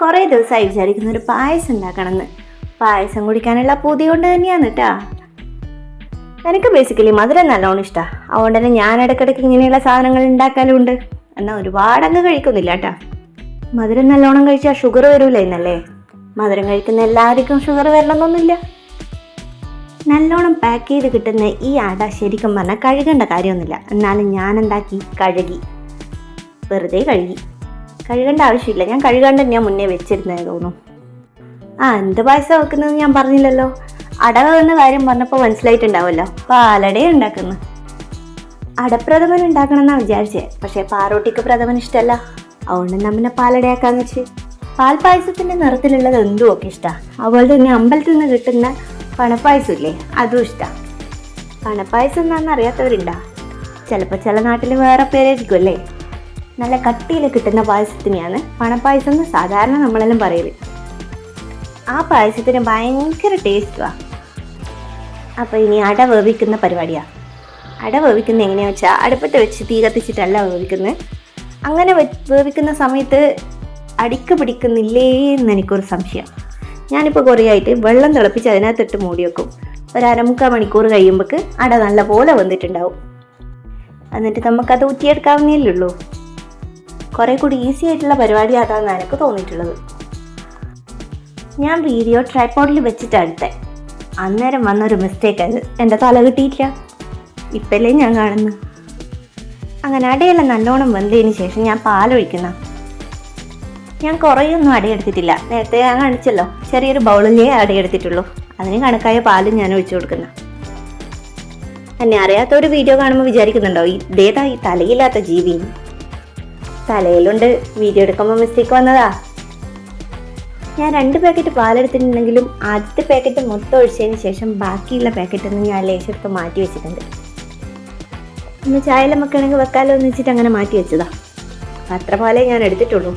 കുറേ ദിവസമായി വിചാരിക്കുന്ന ഒരു പായസം ഉണ്ടാക്കണമെന്ന്. പായസം കുടിക്കാനുള്ള പൂതി കൊണ്ട് തന്നെയാണ് കേട്ടാ എനിക്ക് ബേസിക്കലി മധുരം നല്ലോണം ഇഷ്ടമാണ് അതുകൊണ്ട് തന്നെ ഞാൻ ഇടയ്ക്കിടയ്ക്ക് ഇങ്ങനെയുള്ള സാധനങ്ങൾ ഉണ്ടാക്കാറുണ്ട് എന്നാൽ ഒരുപാടങ്ങ് കഴിക്കുന്നില്ല കേട്ടാ മധുരം നല്ലോണം കഴിച്ചാൽ ഷുഗർ വരൂല എന്നല്ലേ മധുരം കഴിക്കുന്ന എല്ലാവർക്കും ഷുഗർ വരണമെന്നൊന്നുമില്ല. നല്ലോണം പാക്ക് ചെയ്ത് കിട്ടുന്ന ഈ ആട ശരിക്കും പറഞ്ഞാൽ കഴുകേണ്ട കാര്യമൊന്നുമില്ല. എന്നാലും ഞാൻ എന്താക്കി കഴുകി. വെറുതെ കഴുകി. കഴുകേണ്ട ആവശ്യമില്ല. ഞാൻ കഴുകാണ്ട് ഞാൻ മുന്നേ വെച്ചിരുന്നേ തോന്നുന്നു. ആ എന്ത് പായസം വെക്കുന്നത് ഞാൻ പറഞ്ഞില്ലല്ലോ. അടവെന്ന കാര്യം പറഞ്ഞപ്പോൾ മനസ്സിലായിട്ടുണ്ടാവുമല്ലോ. പാലടേ ഉണ്ടാക്കുന്നു. അടപ്രഥമൻ ഉണ്ടാക്കണം എന്നാണ് വിചാരിച്ചേ. പക്ഷേ പാറോട്ടിക്ക് പ്രഥമൻ ഇഷ്ടമല്ല അതുകൊണ്ട് നമ്മനെ പാലടയാക്കാന്ന് വെച്ച്. പാൽപ്പായസത്തിന്റെ നിറത്തിലുള്ളത് എന്തും ഒക്കെ ഇഷ്ടമാണ് അതുപോലെ തന്നെ അമ്പലത്തിൽ നിന്ന് കിട്ടുന്ന പണപ്പായസം ഇല്ലേ അതും ഇഷ്ടമാണ് പണപ്പായസം എന്നാണെന്ന് അറിയാത്തവരുണ്ടാ. ചിലപ്പോൾ ചില നാട്ടിൽ വേറെ പേരായിരിക്കും അല്ലേ നല്ല കട്ടിയിൽ കിട്ടുന്ന പായസത്തിനെയാണ് പണപ്പായസം എന്ന് സാധാരണ നമ്മളെല്ലാം പറയൽ. ആ പായസത്തിന് ഭയങ്കര ടേസ്റ്റുമാണ് അപ്പോൾ ഇനി അട വേവിക്കുന്ന പരിപാടിയാണ് അട വേവിക്കുന്ന എങ്ങനെയാണെന്ന് വെച്ചാൽ അടുപ്പത്ത് വെച്ച് തീ കത്തിച്ചിട്ടല്ല വേവിക്കുന്നത്. അങ്ങനെ വേവിക്കുന്ന സമയത്ത് അടിക്ക് പിടിക്കുന്നില്ലേ എന്ന് എനിക്കൊരു സംശയം. ഞാനിപ്പോൾ കുറേ ആയിട്ട് വെള്ളം തിളപ്പിച്ച് അതിനകത്തിട്ട് മൂടി വെക്കും. ഒരു അരമുക്കാൽ മണിക്കൂർ കഴിയുമ്പോൾക്ക് അട നല്ലപോലെ വന്നിട്ടുണ്ടാവും എന്നിട്ട് നമുക്കത് ഊറ്റിയെടുക്കാവുന്നേ ഉള്ളൂ. കുറേ കൂടി ഈസി ആയിട്ടുള്ള പരിപാടി അതാണെന്നാണ് എനിക്ക് തോന്നിയിട്ടുള്ളത്. ഞാൻ വീഡിയോ ട്രൈപോഡിൽ വെച്ചിട്ടാണ് എടുത്തത് അന്നേരം വന്നൊരു മിസ്റ്റേക്ക് അത് എന്റെ തല കിട്ടിയിട്ടില്ല. ഇപ്പല്ലേ ഞാൻ കാണുന്നു? അങ്ങനെ അടയെല്ലാം നല്ലോണം വെന്തതിന് ശേഷം ഞാൻ പാലൊഴിക്കുന്ന ഞാൻ കുറേയൊന്നും അടയെടുത്തിട്ടില്ല നേരത്തെ ഞാൻ കാണിച്ചല്ലോ ചെറിയൊരു ബൗളിലേ അടയെടുത്തിട്ടുള്ളൂ അതിന് കണക്കായ പാലും ഞാൻ ഒഴിച്ചു കൊടുക്കുന്ന. എന്നെ അറിയാത്ത ഒരു വീഡിയോ കാണുമ്പോൾ വിചാരിക്കുന്നുണ്ടോ ഇതേതാ ഈ തലയില്ലാത്ത ജീവി. തലയിലുണ്ട്. വീഡിയോ എടുക്കുമ്പോൾ മിസ്റ്റേക്ക് വന്നതാ. ഞാൻ രണ്ട് പാക്കറ്റ് പാലെടുത്തിട്ടുണ്ടെങ്കിലും ആദ്യത്തെ പാക്കറ്റ് മൊത്തം ഒഴിച്ചതിന് ശേഷം ബാക്കിയുള്ള പാക്കറ്റ് ഒന്ന് ഞാൻ ലേശെടുത്ത് മാറ്റി വെച്ചിട്ടുണ്ട്. ഇന്ന് ചായയെല്ലാം വെക്കണമെങ്കിൽ വെക്കാലോ എന്ന് വെച്ചിട്ട് അങ്ങനെ മാറ്റി വെച്ചതാ. അത്ര പാലേ ഞാൻ എടുത്തിട്ടുള്ളൂ.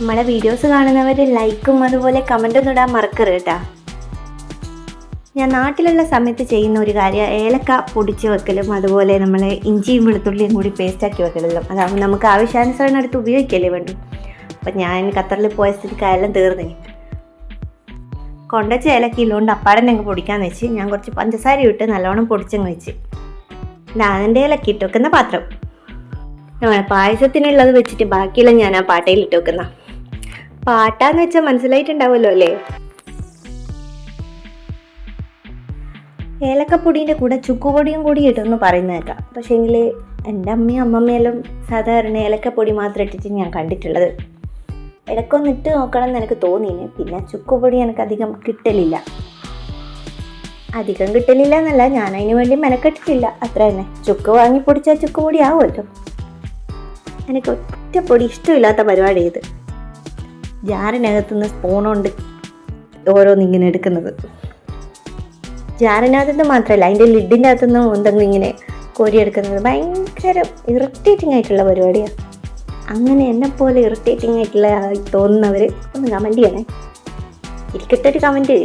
നമ്മളെ വീഡിയോസ് കാണുന്നവർ ലൈക്കും അതുപോലെ കമന്റൊന്നും ഇടാൻ മറക്കരുത് കേട്ടാ. ഞാൻ നാട്ടിലുള്ള സമയത്ത് ചെയ്യുന്ന ഒരു കാര്യം ഏലക്ക പൊടിച്ച് വെക്കലും അതുപോലെ നമ്മൾ ഇഞ്ചിയും വെളുത്തുള്ളിയും കൂടി പേസ്റ്റാക്കി വെക്കലല്ലോ അതാകുമ്പോൾ നമുക്ക് ആവശ്യാനുസരണം എടുത്ത് ഉപയോഗിക്കല്ലേ വേണ്ടു. അപ്പം ഞാൻ ഖത്തറിൽ പോയ സ്ഥിതിക്ക് അതെല്ലാം തീർന്നു. കൊണ്ടച്ച ഏലക്ക അപ്പാടം ഞങ്ങൾക്ക് പൊടിക്കാന്ന് വെച്ച് ഞാൻ കുറച്ച് പഞ്ചസാര ഇട്ട് നല്ലോണം പൊടിച്ചങ്ങ് വെച്ച്. അതിന്റെ ഇലക്കി ഇട്ട് വെക്കുന്ന പാത്രം. നമ്മളെ പായസത്തിനുള്ളത് വെച്ചിട്ട് ബാക്കിയുള്ള ഞാൻ ആ പാട്ടയിൽ ഇട്ട് വെക്കുന്ന. പാട്ടാന്ന് വെച്ചാൽ മനസ്സിലായിട്ടുണ്ടാവുമല്ലോ അല്ലേ? ഏലക്കപ്പൊടീന്റെ കൂടെ ചുക്കുപൊടിയും കൂടി ഇട്ടെന്ന് പറയുന്നത് പക്ഷേ പക്ഷേങ്കിൽ എന്റെ അമ്മയും അമ്മമ്മയെല്ലാം സാധാരണ ഏലക്കപ്പൊടി മാത്രം ഇട്ടിട്ട് ഞാൻ കണ്ടിട്ടുള്ളത്. ഇടയ്ക്കൊന്ന് ഇട്ട് നോക്കണം എന്ന് എനിക്ക് തോന്നിയിന്. പിന്നെ ചുക്കുപൊടി എനിക്ക് അധികം കിട്ടലില്ല. അധികം കിട്ടലില്ല എന്നല്ല ഞാൻ അതിന് വേണ്ടി മെനക്കെട്ടിട്ടില്ല. അത്ര തന്നെ. ചുക്ക് വാങ്ങി പൊടിച്ചാൽ ചുക്കുപൊടി ആവുമല്ലോ. എനിക്ക് ഒറ്റ പൊടി ഇഷ്ടമില്ലാത്ത പരിപാടി ഇത്. ജാറിനകത്തുനിന്ന് സ്പൂണുണ്ട് ഓരോന്നിങ്ങനെ എടുക്കുന്നത്. ജാറിനകത്തുനിന്ന് മാത്രമല്ല അതിന്റെ ലിഡിന്റെ അകത്തുനിന്ന് എന്തെങ്കിലും ഇങ്ങനെ കോരിയെടുക്കുന്നത് ഭയങ്കര ഇറിറ്റേറ്റിംഗ് ആയിട്ടുള്ള പരിപാടിയാണ് അങ്ങനെ എന്നെ പോലെ ഇറിറ്റേറ്റിംഗ് ആയിട്ടുള്ള ആയി തോന്നുന്നവർ ഒന്ന് കമന്റ് ചെയ്യണേ. ഇരിക്കട്ടെ ഒരു കമന്റ്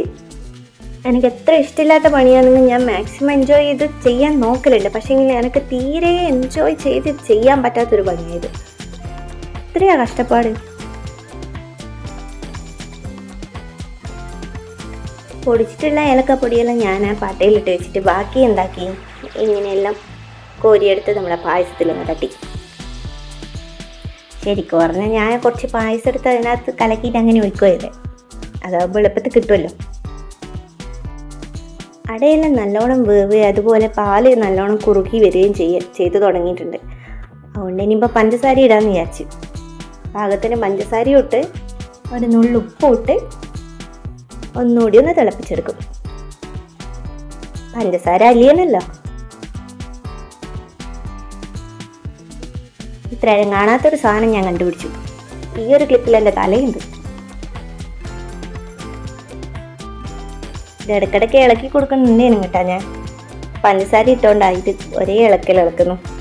എനിക്ക് എത്ര ഇഷ്ടമില്ലാത്ത പണിയാണെങ്കിലും ഞാൻ മാക്സിമം എൻജോയ് ചെയ്ത് ചെയ്യാൻ നോക്കലുണ്ട്. പക്ഷേ എങ്കിൽ എനിക്ക് തീരെ എൻജോയ് ചെയ്ത് ചെയ്യാൻ പറ്റാത്തൊരു പണിയായത് ഇത്രയാണ് കഷ്ടപ്പാട്. പൊടിച്ചിട്ടുള്ള ഏലക്കപ്പൊടിയെല്ലാം ഞാൻ ആ പാട്ടയിലിട്ട് വെച്ചിട്ട് ബാക്കി എന്താക്കി? ഇങ്ങനെയെല്ലാം കോരിയെടുത്ത് നമ്മളെ പായസത്തിലൊന്ന് തട്ടി. ശരിക്കും പറഞ്ഞാൽ ഞാൻ കുറച്ച് പായസം എടുത്ത് അതിനകത്ത് കലക്കിയിട്ട് അങ്ങനെ ഒഴിക്കുകയത് അതാകുമ്പോൾ എളുപ്പത്തിൽ കിട്ടുമല്ലോ അടയെല്ലാം നല്ലോണം വേവ് അതുപോലെ പാൽ നല്ലോണം കുറുകി വരികയും ചെയ്യ ചെയ്തു തുടങ്ങിയിട്ടുണ്ട്. അതുകൊണ്ട് ഇനിയിപ്പോൾ പഞ്ചസാര ഇടാമെന്ന് വിചാരിച്ചു. പാകത്തിന് പഞ്ചസാരയും ഇട്ട് ഒരു നുള്ളുപ്പും ഇട്ട് ഒന്നുകൂടി ഒന്ന് തിളപ്പിച്ചെടുക്കും. പഞ്ചസാര അലിയനല്ലോ ഇത്രയും കാണാത്തൊരു സാധനം ഞാൻ കണ്ടുപിടിച്ചു. ഈ ഒരു ക്ലിപ്പിൽ എന്റെ തലയുണ്ട്. ഇത് ഇടയ്ക്കിടയ്ക്ക് ഇളക്കി കൊടുക്കുന്നുണ്ടേനും കേട്ടാ ഞാൻ. പഞ്ചസാര ഇട്ടോണ്ടായിട്ട് ഒരേ ഇളക്കൽ ഇളക്കുന്നു.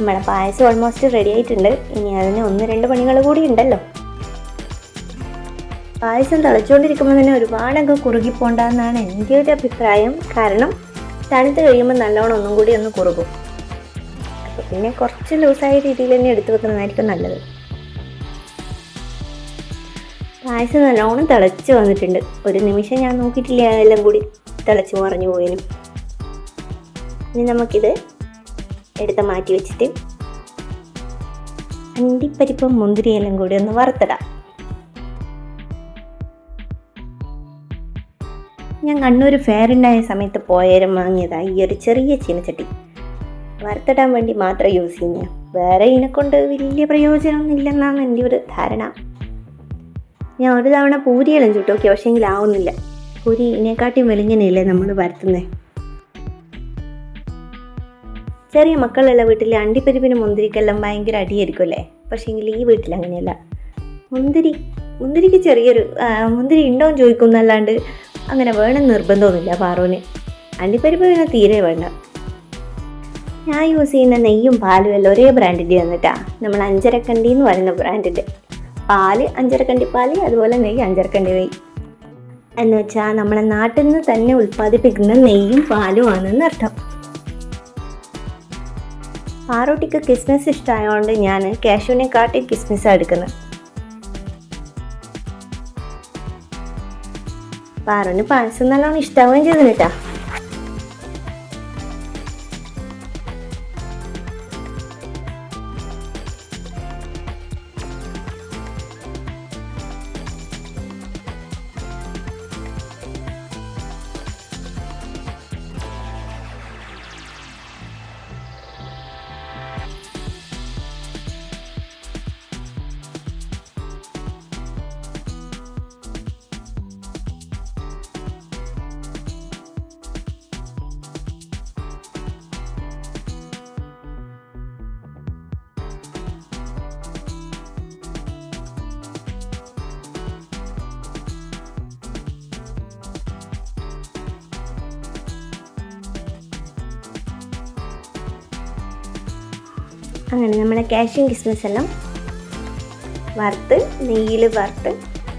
നമ്മുടെ പായസം ഓൾമോസ്റ്റ് റെഡി ആയിട്ടുണ്ട്. ഇനി അതിന് ഒന്ന് രണ്ട് പണികൾ കൂടി ഉണ്ടല്ലോ. പായസം തിളച്ചുകൊണ്ടിരിക്കുമ്പോൾ തന്നെ ഒരുപാടങ്ങ് കുറുകിപ്പോണ്ടെന്നാണ് എന്റെ ഒരു അഭിപ്രായം. കാരണം തണുത്ത് കഴിയുമ്പോൾ നല്ലോണം ഒന്നും കൂടി ഒന്ന് കുറുകും. അപ്പോൾ പിന്നെ കുറച്ച് ലൂസായ രീതിയിൽ തന്നെ എടുത്തു വെക്കുന്നതായിരിക്കും നല്ലത്. പായസം നല്ലോണം തിളച്ച് വന്നിട്ടുണ്ട്. ഒരു നിമിഷം ഞാൻ നോക്കിയിട്ടില്ല എല്ലാം കൂടി തിളച്ച് മറിഞ്ഞു പോയതിനും ഇനി നമുക്കിത് എടുത്ത് മാറ്റി വെച്ചിട്ട് അണ്ടിപ്പരിപ്പും മുന്തിരിയെല്ലാം കൂടി ഒന്ന് വറുത്തിടാം. ഞാൻ കണ്ണൂർ ഫെയർ ഉണ്ടായ സമയത്ത് പോയാലും വാങ്ങിയതാണ് ഈ ഒരു ചെറിയ ചീനച്ചട്ടി. വറുത്തിടാൻ വേണ്ടി മാത്രം യൂസ് ചെയ്യുന്നത് വേറെ ഇതിനെക്കൊണ്ട് വലിയ പ്രയോജനമൊന്നും ഇല്ലെന്നാണ് എന്റെ ഒരു ധാരണ. ഞാൻ ഒരു തവണ പൂരിയെല്ലാം ചുട്ടു നോക്കി പക്ഷേങ്കിൽ പൂരി ഇതിനെക്കാട്ടിയും വെളിങ്ങനെയല്ലേ നമ്മൾ വരുത്തുന്നത് ചെറിയ മക്കളുള്ള വീട്ടിൽ അണ്ടിപ്പരിപ്പിന് മുന്തിരിക്കെല്ലാം ഭയങ്കര അടിയായിരിക്കും അല്ലേ? പക്ഷേങ്കിൽ ഈ വീട്ടിൽ അങ്ങനെയല്ല. മുന്തിരി മുന്തിരിക്ക് ചെറിയൊരു മുന്തിരി ഉണ്ടോ എന്ന് ചോദിക്കുന്നല്ലാണ്ട് അങ്ങനെ വേണം നിർബന്ധമൊന്നുമില്ല പാറുവിന്. അണ്ടിപ്പരിപ്പ് പിന്നെ തീരെ വേണ്ട. ഞാൻ യൂസ് ചെയ്യുന്ന നെയ്യും പാലും എല്ലാം ഒരേ ബ്രാൻഡിന്റെ വന്നിട്ടാ നമ്മൾ അഞ്ചരക്കണ്ടി എന്ന് പറയുന്ന ബ്രാൻഡിന്റെ. പാൽ അഞ്ചരക്കണ്ടി പാൽ അതുപോലെ നെയ്യ് അഞ്ചരക്കണ്ടി നെയ്യ്. എന്ന് വെച്ചാൽ നമ്മളെ നാട്ടിൽ നിന്ന് തന്നെ ഉൽപ്പാദിപ്പിക്കുന്ന നെയ്യും പാലും ആണെന്ന് അർത്ഥം പാറോട്ടിക്ക് കിസ്മിസ് ഇഷ്ടമായതുകൊണ്ട് ഞാൻ കാഷുവിനെ കാട്ടി കിസ്മിസാണ് എടുക്കുന്നത് പാറുവിന് പായസം നല്ലോണം ഇഷ്ടാവുകയും ചെയ്തിട്ടാ അങ്ങനെ നമ്മുടെ കാഷ്യൂം കിസ്മിസ് എല്ലാം വറുത്ത് നെയ്യിൽ വറുത്ത്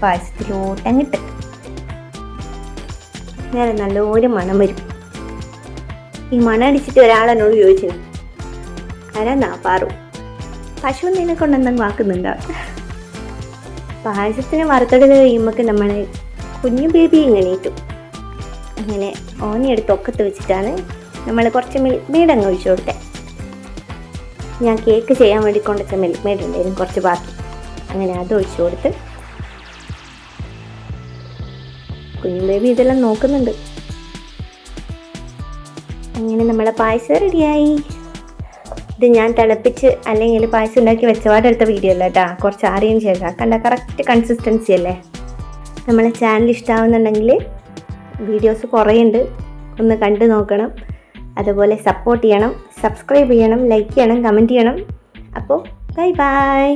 പായസത്തിലോട്ട് അങ്ങിട്ട് നേരെ നല്ലൊരു മണം വരും. ഈ മണം അടിച്ചിട്ട് ഒരാൾ എന്നോട് ചോദിച്ചു ആരാന്നാ പാറു? പശു നിന്നെ കൊണ്ട് എന്തെങ്കിലും ആക്കുന്നുണ്ടോ പായസത്തിന് വറുത്തെടുത്ത് കഴിയുമ്പോൾ നമ്മളെ കുഞ്ഞു ബേബി ഇങ്ങനെ ഇട്ടു. അങ്ങനെ ഓനെ എടുത്ത് ഒക്കത്ത് വെച്ചിട്ടാണ് നമ്മൾ കുറച്ച് മീടങ്ങ് ഒഴിച്ചു കൊടുത്തത് ഞാൻ കേക്ക് ചെയ്യാൻ വേണ്ടി കൊണ്ടുവച്ച മിൽക്ക് മെയ്ഡ് ഉണ്ടായിരുന്നു കുറച്ച് ബാക്കി. അങ്ങനെ അത് ഒഴിച്ചു കൊടുത്ത് കുഞ്ഞു ബേബി ഇതെല്ലാം നോക്കുന്നുണ്ട്. അങ്ങനെ നമ്മളെ പായസം റെഡിയായി. ഇത് ഞാൻ തിളപ്പിച്ച് അല്ലെങ്കിൽ പായസം ഉണ്ടാക്കി വെച്ചപാടെടുത്ത വീഡിയോ അല്ല കേട്ടാ. കുറച്ച് ആറിയതിന് ശേഷം. കണ്ട കറക്റ്റ് കൺസിസ്റ്റൻസി അല്ലേ? നമ്മളെ ചാനൽ ഇഷ്ടമാവുന്നുണ്ടെങ്കിൽ വീഡിയോസ് കുറേ ഉണ്ട് ഒന്ന് കണ്ടു നോക്കണം. അതുപോലെ സപ്പോർട്ട് ചെയ്യണം. സബ്സ്ക്രൈബ് ചെയ്യണം ലൈക്ക് ചെയ്യണം കമന്റ് ചെയ്യണം. അപ്പോൾ ബൈ ബൈ